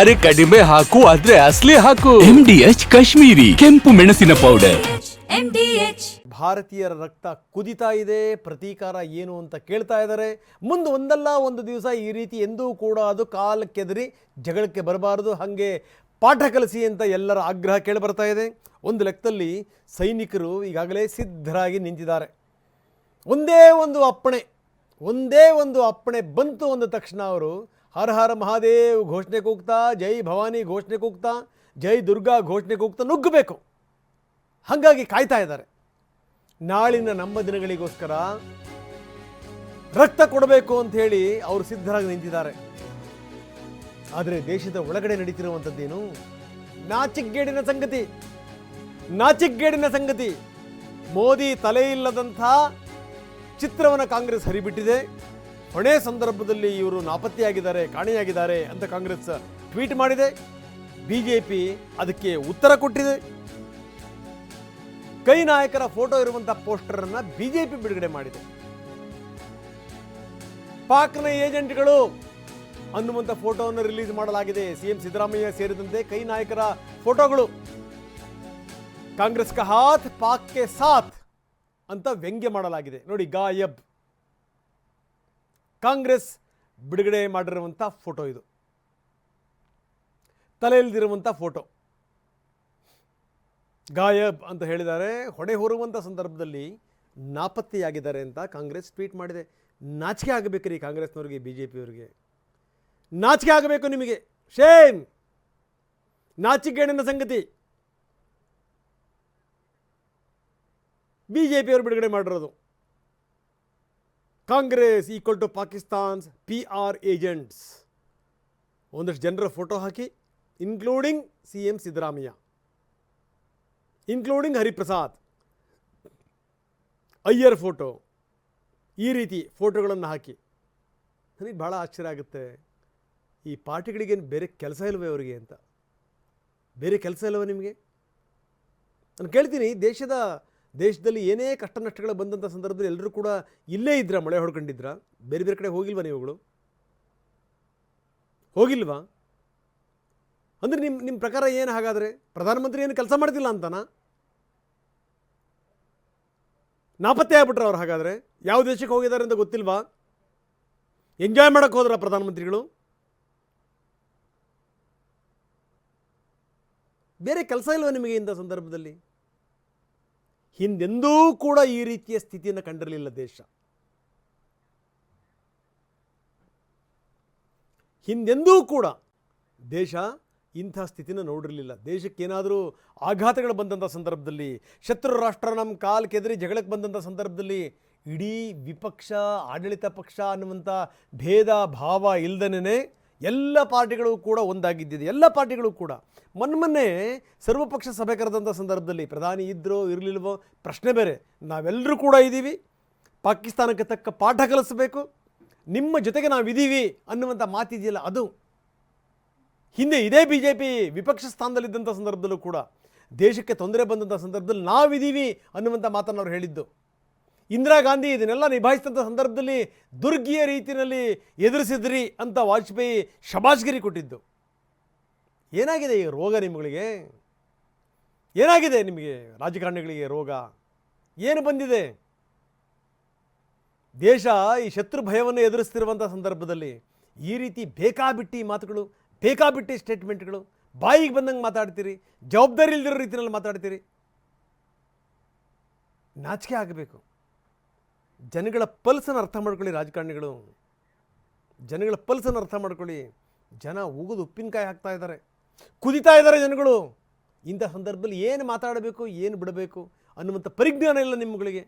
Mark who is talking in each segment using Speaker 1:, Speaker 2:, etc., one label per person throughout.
Speaker 1: ಅರೆ ಕಡಿಮೆ ಹಾಕು ಆದ್ರೆ ಅಸ್ಲಿ ಹಾಕು.
Speaker 2: ಎಂಡಿಎಚ್ ಕಾಶ್ಮೀರಿ ಕೆಂಪು ಮೆಣಸಿನ ಪೌಡರ್
Speaker 3: ಭಾರತೀಯರ ರಕ್ತ ಕುದಿತಾ ಇದೆ ಪ್ರತೀಕಾರ ಏನು ಅಂತ ಕೇಳ್ತಾ ಇದ್ದಾರೆ. ಮುಂದೆ ಒಂದಲ್ಲ ಒಂದು ದಿವಸ ಈ ರೀತಿ ಎಂದೂ ಕೂಡ ಅದು ಕಾಲಕ್ಕೆದರಿ ಜಗಳಕ್ಕೆ ಬರಬಾರದು. ಹಾಗೆ ಪಾಠ ಕಲಿಸಿ ಅಂತ ಎಲ್ಲರ ಆಗ್ರಹ ಕೇಳಿಬರ್ತಾ ಇದೆ. ಒಂದು ಲೆಕ್ಕದಲ್ಲಿ ಸೈನಿಕರು ಈಗಾಗಲೇ ಸಿದ್ಧರಾಗಿ ನಿಂತಿದ್ದಾರೆ. ಒಂದೇ ಒಂದು ಅಪ್ಪಣೆ ಒಂದೇ ಒಂದು ಅಪ್ಪಣೆ ಬಂತು ಅಂದ ತಕ್ಷಣ ಅವರು ಹರ ಹರ ಮಹಾದೇವ್ ಘೋಷಣೆ ಕೂಗ್ತಾ, ಜೈ ಭವಾನಿ ಘೋಷಣೆ ಕೂಗ್ತಾ, ಜೈ ದುರ್ಗಾ ಘೋಷಣೆ ಕೂಗ್ತಾ ನುಗ್ಗಬೇಕು. ಹಾಗಾಗಿ ಕಾಯ್ತಾ ಇದ್ದಾರೆ. ನಾಳಿನ ನಮ್ಮ ದಿನಗಳಿಗೋಸ್ಕರ ರಕ್ತ ಕೊಡಬೇಕು ಅಂತ ಹೇಳಿ ಅವರು ಸಿದ್ಧರಾಗಿ ನಿಂತಿದ್ದಾರೆ. ಆದರೆ ದೇಶದ ಒಳಗಡೆ ನಡೀತಿರುವಂಥದ್ದೇನು? ನಾಚಿಕ್ಗೇಡಿನ ಸಂಗತಿ. ನಾಚಿಕ್ಗೇಡಿನ ಸಂಗತಿ. ಮೋದಿ ತಲೆ ಇಲ್ಲದಂಥ ಚಿತ್ರವನ್ನು ಕಾಂಗ್ರೆಸ್ ಹರಿಬಿಟ್ಟಿದೆ. ಹೊಣೆ ಸಂದರ್ಭದಲ್ಲಿ ಇವರು ನಾಪತ್ತೆಯಾಗಿದ್ದಾರೆ, ಕಾಣೆಯಾಗಿದ್ದಾರೆ ಅಂತ ಕಾಂಗ್ರೆಸ್ ಟ್ವೀಟ್ ಮಾಡಿದೆ. ಬಿಜೆಪಿ ಅದಕ್ಕೆ ಉತ್ತರ ಕೊಟ್ಟಿದೆ. ಕೈ ನಾಯಕರ ಫೋಟೋ ಇರುವಂತಹ ಪೋಸ್ಟರ್ ಅನ್ನ ಬಿಜೆಪಿ ಬಿಡುಗಡೆ ಮಾಡಿದೆ. ಪಾಕ್ನ ಏಜೆಂಟ್ಗಳು ಅನ್ನುವಂಥ ಫೋಟೋವನ್ನು ರಿಲೀಸ್ ಮಾಡಲಾಗಿದೆ. ಸಿಎಂ ಸಿದ್ದರಾಮಯ್ಯ ಸೇರಿದಂತೆ ಕೈ ನಾಯಕರ ಫೋಟೋಗಳು. ಕಾಂಗ್ರೆಸ್ ಕ ಹಾತ್ ಪಾಕ್ ಕೆ ಸಾಥ್ ಅಂತ ವ್ಯಂಗ್ಯ ಮಾಡಲಾಗಿದೆ. ನೋಡಿ, ಗಾಯಬ್. ಕಾಂಗ್ರೆಸ್ ಬಿಡುಗಡೆ ಮಾಡಿರುವಂಥ ಫೋಟೋ ಇದು. ತಲೆಯಲ್ಲಿರುವಂಥ ಫೋಟೋ. ಗಾಯಬ್ ಅಂತ ಹೇಳಿದ್ದಾರೆ. ಹೊಡೆ ಹೊರುವಂಥ ಸಂದರ್ಭದಲ್ಲಿ ನಾಪತ್ತೆಯಾಗಿದ್ದಾರೆ ಅಂತ ಕಾಂಗ್ರೆಸ್ ಟ್ವೀಟ್ ಮಾಡಿದೆ. ನಾಚಿಕೆ ಆಗಬೇಕ್ರಿ ಕಾಂಗ್ರೆಸ್ನವ್ರಿಗೆ ಬಿ ಜೆ ಪಿಯವ್ರಿಗೆ ನಾಚಿಕೆ ಆಗಬೇಕು ನಿಮಗೆ. ಶೇಮ್! ನಾಚಿಕೆಗೇಡಿನ ಸಂಗತಿ? ಬಿ ಜೆ ಪಿಯವರು ಬಿಡುಗಡೆ ಮಾಡಿರೋದು. Congress equal to Pakistan's P R agents. ಒಂದಷ್ಟು ಜನರ ಫೋಟೋ ಹಾಕಿ including C M Siddaramaiah. Including Hariprasad. Aiyar photo. ಈ ರೀತಿ ಫೋಟೋಗಳನ್ನು ಹಾಕಿ. ನನಗೆ ಭಾಳ ಆಶ್ಚರ್ಯ ಆಗುತ್ತೆ. ಈ ಪಾರ್ಟಿಗಳಿಗೇನು ಬೇರೆ ಕೆಲಸ ಇಲ್ವೇ ಅವರಿಗೆ ಅಂತ. ಬೇರೆ ಕೆಲಸ ಇಲ್ಲವೇ ನಿಮಗೆ? ನಾನು ಕೇಳ್ತೀನಿ, ದೇಶದ ದೇಶದಲ್ಲಿ ಏನೇ ಕಷ್ಟ ನಷ್ಟಗಳು ಬಂದಂಥ ಸಂದರ್ಭದಲ್ಲಿ ಎಲ್ಲರೂ ಕೂಡ ಇಲ್ಲೇ ಇದ್ರ, ಮಳೆ ಹೊಡ್ಕೊಂಡಿದ್ರ. ಬೇರೆ ಬೇರೆ ಕಡೆ ಹೋಗಿಲ್ವಾ ನೀವುಗಳು ಹೋಗಿಲ್ವಾ? ಅಂದರೆ ನಿಮ್ಮ ನಿಮ್ಮ ಪ್ರಕಾರ ಏನು ಹಾಗಾದರೆ? ಪ್ರಧಾನಮಂತ್ರಿ ಏನು ಕೆಲಸ ಮಾಡ್ತಿಲ್ಲ ಅಂತನಾ? ನಾಪತ್ತೆ ಆಗ್ಬಿಟ್ರೆ ಅವ್ರು ಹಾಗಾದರೆ? ಯಾವ ದೇಶಕ್ಕೆ ಹೋಗಿದ್ದಾರೆ ಅಂತ ಗೊತ್ತಿಲ್ವಾ? ಎಂಜಾಯ್ ಮಾಡೋಕ್ಕೆ ಹೋದ್ರ ಪ್ರಧಾನಮಂತ್ರಿಗಳು? ಬೇರೆ ಕೆಲಸ ಇಲ್ವಾ ನಿಮಗೆ ಇಂಥ ಸಂದರ್ಭದಲ್ಲಿ? ಹಿಂದೆಂದೂ ಕೂಡ ಈ ರೀತಿಯ ಸ್ಥಿತಿಯನ್ನು ಕಂಡಿರಲಿಲ್ಲ ದೇಶ. ಹಿಂದೆಂದೂ ಕೂಡ ದೇಶ ಇಂಥ ಸ್ಥಿತಿನ ನೋಡಿರಲಿಲ್ಲ. ದೇಶಕ್ಕೇನಾದರೂ ಆಘಾತಗಳು ಬಂದಂಥ ಸಂದರ್ಭದಲ್ಲಿ, ಶತ್ರು ರಾಷ್ಟ್ರ ನಮ್ಮ ಕಾಲು ಕೆದರಿ ಜಗಳಕ್ಕೆ ಬಂದಂಥ ಸಂದರ್ಭದಲ್ಲಿ ಇಡೀ ವಿಪಕ್ಷ, ಆಡಳಿತ ಪಕ್ಷ ಅನ್ನುವಂಥ ಭೇದ ಭಾವ ಇಲ್ದನೇ ಎಲ್ಲ ಪಾರ್ಟಿಗಳು ಕೂಡ ಒಂದಾಗಿದ್ದಿದೆ. ಎಲ್ಲ ಪಾರ್ಟಿಗಳು ಕೂಡ. ಮೊನ್ನೆ ಸರ್ವಪಕ್ಷ ಸಭೆ ಕರೆದಂಥ ಸಂದರ್ಭದಲ್ಲಿ ಪ್ರಧಾನಿ ಇದ್ದರೋ ಇರಲಿಲ್ವೋ ಪ್ರಶ್ನೆ ಬೇರೆ. ನಾವೆಲ್ಲರೂ ಕೂಡ ಇದ್ದೀವಿ. ಪಾಕಿಸ್ತಾನಕ್ಕೆ ತಕ್ಕ ಪಾಠ ಕಲಿಸಬೇಕು. ನಿಮ್ಮ ಜೊತೆಗೆ ನಾವಿದ್ದೀವಿ ಅನ್ನುವಂಥ ಮಾತಿದೆಯಲ್ಲ ಅದು. ಹಿಂದೆ ಇದೇ ಬಿ ಜೆ ಪಿ ವಿಪಕ್ಷ ಸ್ಥಾನದಲ್ಲಿದ್ದಂಥ ಸಂದರ್ಭದಲ್ಲೂ ಕೂಡ ದೇಶಕ್ಕೆ ತೊಂದರೆ ಬಂದಂಥ ಸಂದರ್ಭದಲ್ಲಿ ನಾವಿದ್ದೀವಿ ಅನ್ನುವಂಥ ಮಾತನ್ನು ಅವ್ರು ಹೇಳಿದ್ದು. ಇಂದಿರಾ ಗಾಂಧಿ ಇದನ್ನೆಲ್ಲ ನಿಭಾಯಿಸಿದಂಥ ಸಂದರ್ಭದಲ್ಲಿ ದುರ್ಗಿಯ ರೀತಿಯಲ್ಲಿ ಎದುರಿಸಿದ್ರಿ ಅಂತ ವಾಜಪೇಯಿ ಶಬಾಷ್ಗಿರಿ ಕೊಟ್ಟಿದ್ದು. ಏನಾಗಿದೆ ಈ ರೋಗ ನಿಮ್ಮಗಳಿಗೆ ಏನಾಗಿದೆ ನಿಮಗೆ ರಾಜಕಾರಣಿಗಳಿಗೆ ರೋಗ? ಏನು ಬಂದಿದೆ? ದೇಶ ಈ ಶತ್ರು ಭಯವನ್ನು ಎದುರಿಸ್ತಿರುವಂಥ ಸಂದರ್ಭದಲ್ಲಿ ಈ ರೀತಿ ಬೇಕಾಬಿಟ್ಟಿ ಮಾತುಗಳು, ಬೇಕಾಬಿಟ್ಟಿ ಸ್ಟೇಟ್ಮೆಂಟ್ಗಳು, ಬಾಯಿಗೆ ಬಂದಂಗೆ ಮಾತಾಡ್ತೀರಿ ಜವಾಬ್ದಾರಿ ಇಲ್ದಿರೋ ರೀತಿಯಲ್ಲಿ ಮಾತಾಡ್ತೀರಿ. ನಾಚಿಕೆ ಆಗಬೇಕು. ಜನಗಳ ಪಲ್ಸನ್ನು ಅರ್ಥ ಮಾಡ್ಕೊಳ್ಳಿ ರಾಜಕಾರಣಿಗಳು. ಜನಗಳ ಪಲ್ಸನ್ನು ಅರ್ಥ ಮಾಡ್ಕೊಳ್ಳಿ. ಜನ ಉಗಿದು ಉಪ್ಪಿನಕಾಯಿ ಹಾಕ್ತಾ ಇದ್ದಾರೆ. ಕುದಿತಾ ಇದ್ದಾರೆ ಜನಗಳು. ಇಂಥ ಸಂದರ್ಭದಲ್ಲಿ ಏನು ಮಾತಾಡಬೇಕು, ಏನು ಬಿಡಬೇಕು ಅನ್ನುವಂಥ ಪರಿಜ್ಞಾನ ಇಲ್ಲ ನಿಮ್ಮಗಳಿಗೆ.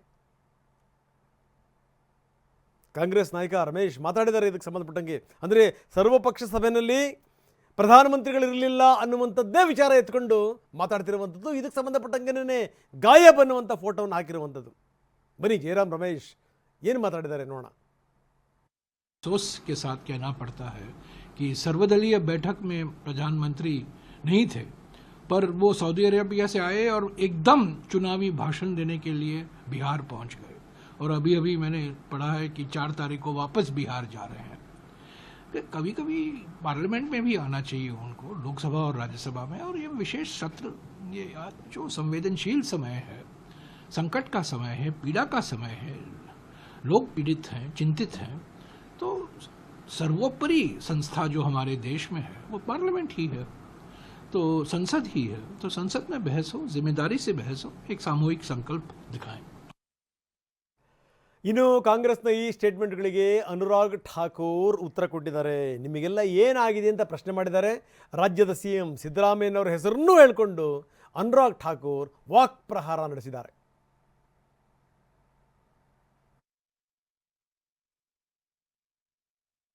Speaker 3: ಕಾಂಗ್ರೆಸ್ ನಾಯಕ ರಮೇಶ್ ಮಾತಾಡಿದ್ದಾರೆ ಇದಕ್ಕೆ ಸಂಬಂಧಪಟ್ಟಂಗೆ. ಅಂದರೆ ಸರ್ವಪಕ್ಷ ಸಭೆಯಲ್ಲಿ ಪ್ರಧಾನಮಂತ್ರಿಗಳಿರಲಿಲ್ಲ ಅನ್ನುವಂಥದ್ದೇ ವಿಚಾರ ಎತ್ಕೊಂಡು ಮಾತಾಡ್ತಿರುವಂಥದ್ದು. ಇದಕ್ಕೆ ಸಂಬಂಧಪಟ್ಟಂಗೆನೇ ಗಾಯಬ್ ಅನ್ನುವಂಥ ಫೋಟೋವನ್ನು ಹಾಕಿರುವಂಥದ್ದು. ಬನ್ನಿ ಜಯರಾಮ್ ರಮೇಶ್ ಏನು ಮಾತಾಡಿದ್ದಾರೆ ನೋಡೋಣ
Speaker 4: अफसोस के साथ कहना पड़ता है कि सर्वदलीय बैठक में प्रधानमंत्री नहीं थे पर वो सऊदी अरेबिया से आए और एकदम चुनावी भाषण देने के लिए बिहार पहुंच गए और अभी अभी मैंने पढ़ा है कि चार तारीख को वापस बिहार जा रहे हैं कभी कभी पार्लियामेंट में भी आना चाहिए उनको लोकसभा और राज्यसभा में और ये विशेष सत्र ये आज जो संवेदनशील समय है संकट का समय है पीड़ा का समय है लोग पीड़ित हैं चिंतित हैं तो सर्वोपरि संस्था जो हमारे देश में है वो पार्लियामेंट ही है तो संसद ही है तो संसद में बहस हो जिम्मेदारी से बहस हो एक सामूहिक संकल्प दिखाएं
Speaker 3: ಇನ್ನು ಕಾಂಗ್ರೆಸ್ನ ಈ ಸ್ಟೇಟ್ಮೆಂಟ್ಗಳಿಗೆ ಅನುರಾಗ್ ಠಾಕೂರ್ ಉತ್ತರ ಕೊಟ್ಟಿದ್ದಾರೆ ನಿಮಗೆಲ್ಲ ಏನಾಗಿದೆ ಅಂತ ಪ್ರಶ್ನೆ ಮಾಡಿದ್ದಾರೆ ರಾಜ್ಯದ ಸಿ ಎಂ ಸಿದ್ದರಾಮಯ್ಯನವರ ಹೆಸರನ್ನೂ ಹೇಳ್ಕೊಂಡು ಅನುರಾಗ್ ಠಾಕೂರ್ ವಾಕ್ ಪ್ರಹಾರ ನಡೆಸಿದ್ದಾರೆ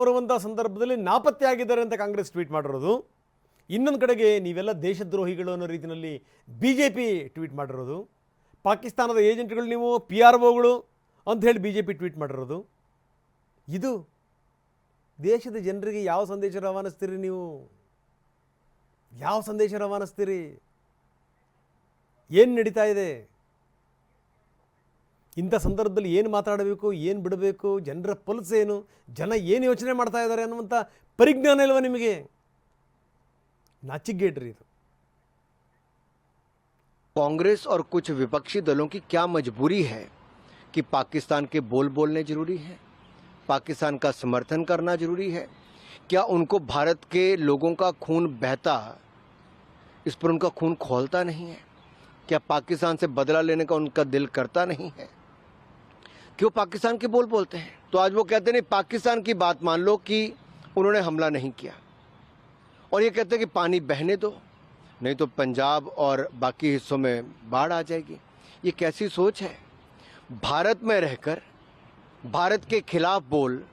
Speaker 3: ಬರುವಂಥ ಸಂದರ್ಭದಲ್ಲಿ ನಾಪತ್ತೆಯಾಗಿದ್ದಾರೆ ಅಂತ ಕಾಂಗ್ರೆಸ್ ಟ್ವೀಟ್ ಮಾಡಿರೋದು. ಇನ್ನೊಂದು ಕಡೆಗೆ ನೀವೆಲ್ಲ ದೇಶದ್ರೋಹಿಗಳು ಅನ್ನೋ ರೀತಿಯಲ್ಲಿ ಬಿ ಜೆ ಪಿ ಟ್ವೀಟ್ ಮಾಡಿರೋದು. ಪಾಕಿಸ್ತಾನದ ಏಜೆಂಟ್ಗಳು ನೀವು ಪಿ ಆರ್ ಒಗಳು ಅಂತ ಹೇಳಿ ಬಿ ಜೆ ಪಿ ಟ್ವೀಟ್ ಮಾಡಿರೋದು. ಇದು ದೇಶದ ಜನರಿಗೆ ಯಾವ ಸಂದೇಶ ರವಾನಿಸ್ತೀರಿ ನೀವು? ಯಾವ ಸಂದೇಶ ರವಾನಿಸ್ತೀರಿ? ಏನು ನಡೀತಾ ಇದೆ? ಇಂಥ ಸಂದರ್ಭದಲ್ಲಿ ಏನು ಮಾತಾಡಬೇಕು ಏನು ಬಿಡಬೇಕು ಜನರ ಪಲ್ಸ್ ಏನು ಜನ ಏನು ಯೋಚನೆ ಮಾಡ್ತಾ ಇದ್ದಾರೆ ಅನ್ನುವಂಥ ಪರಿಜ್ಞಾನ ಇಲ್ವ ನಿಮಗೆ ನಾಚಿಗೇಟ್ರಿ ಇದು
Speaker 5: कांग्रेस और कुछ विपक्षी दलों की क्या मजबूरी है कि पाकिस्तान के बोल बोलने जरूरी है पाकिस्तान का समर्थन करना जरूरी है क्या उनको भारत के लोगों का खून बहता इस पर उनका खून खोलता नहीं है क्या पाकिस्तान से बदला लेने का उनका दिल करता नहीं है क्यों पाकिस्तान के बोल बोलते हैं? तो आज वो कहते नहीं, पाकिस्तान की बात मान लो कि उन्होंने हमला नहीं किया। और ये कहते हैं कि पानी बहने दो, नहीं तो पंजाब और बाकी हिस्सों में बाढ़ आ जाएगी। ये कैसी सोच है? भारत में रहकर, भारत के खिलाफ बोल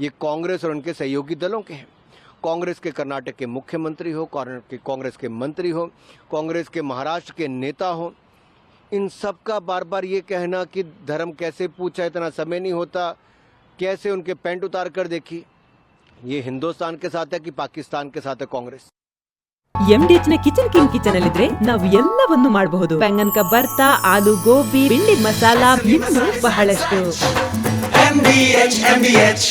Speaker 5: ये कांग्रेस और उनके सहयोगी दलों के हैं। कांग्रेस के कर्नाटक के मुख्यमंत्री हो के कांग्रेस के मंत्री हो, कांग्रेस के महाराष्ट्र के नेता हो इन सब का बार बार ये कहना कि धर्म कैसे पूछा इतना समय नहीं होता कैसे उनके पैंट उतार कर देखी ये हिंदुस्तान के साथ है कि पाकिस्तान के साथ है कांग्रेस
Speaker 6: ಎಂಡಿಎಚ್ ನ ಕಿಚನ್ ಕಿಂಗ್ ಕಿಚನ್ ಅಲ್ಲಿದ್ರೆ ನಾವು ಎಲ್ಲವನ್ನು ಮಾಡಬಹುದು ಬೆಂಗನ್ಕ ಬರ್ತಾ ಆಲೂ ಗೋಬಿ ಬಿಂಡಿ ಮಸಾಲಾ ಇನ್ನೂ ಬಹಳಷ್ಟು
Speaker 7: MBH, MBH.